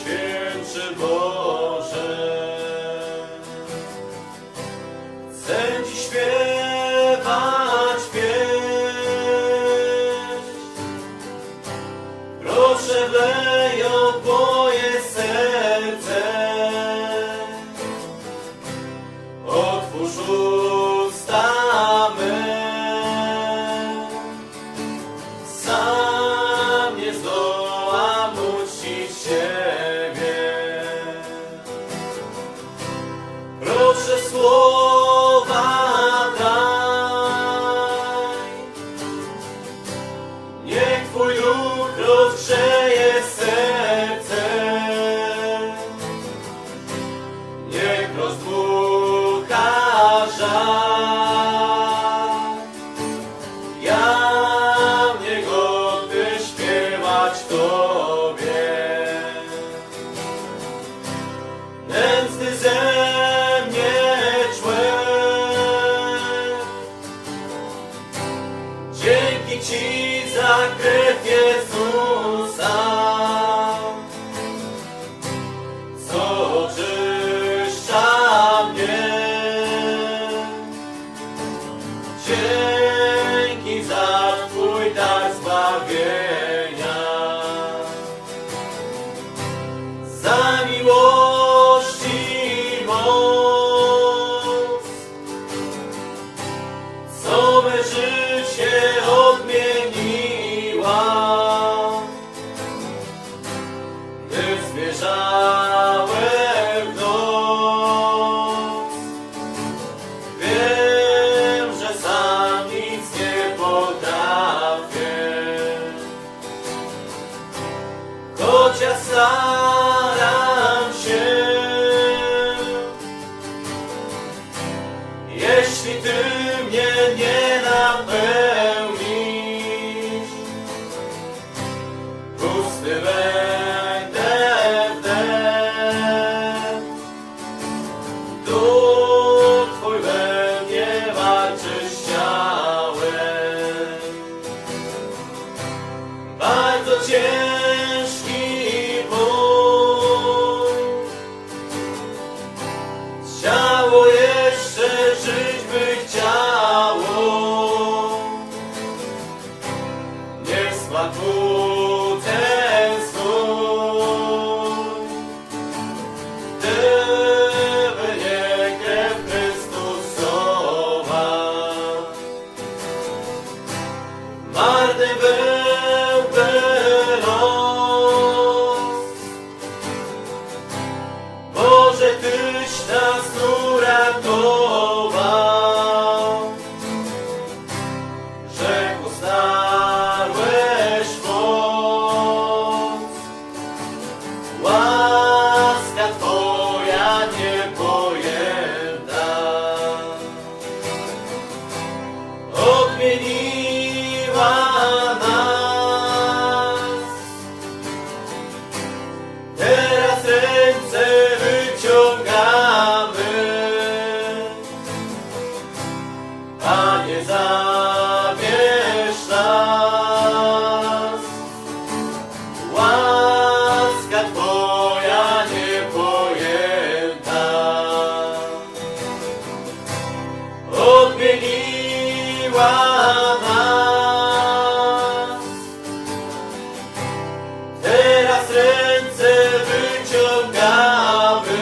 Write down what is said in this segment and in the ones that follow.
Święty Boże. Chcę Ci śpiewać pieśń. Proszę wlej ją w serce. Otwórz usta me. Sam nie zdołam uczcić się. Dzięki Ci za krew fears a. vardı böyle. Panie, zabierz nas. Łaska Twoja niepojęta odmieniła nas. Teraz ręce wyciągamy.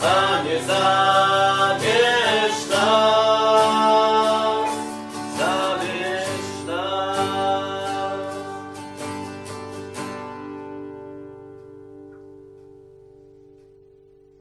Panie, zabierz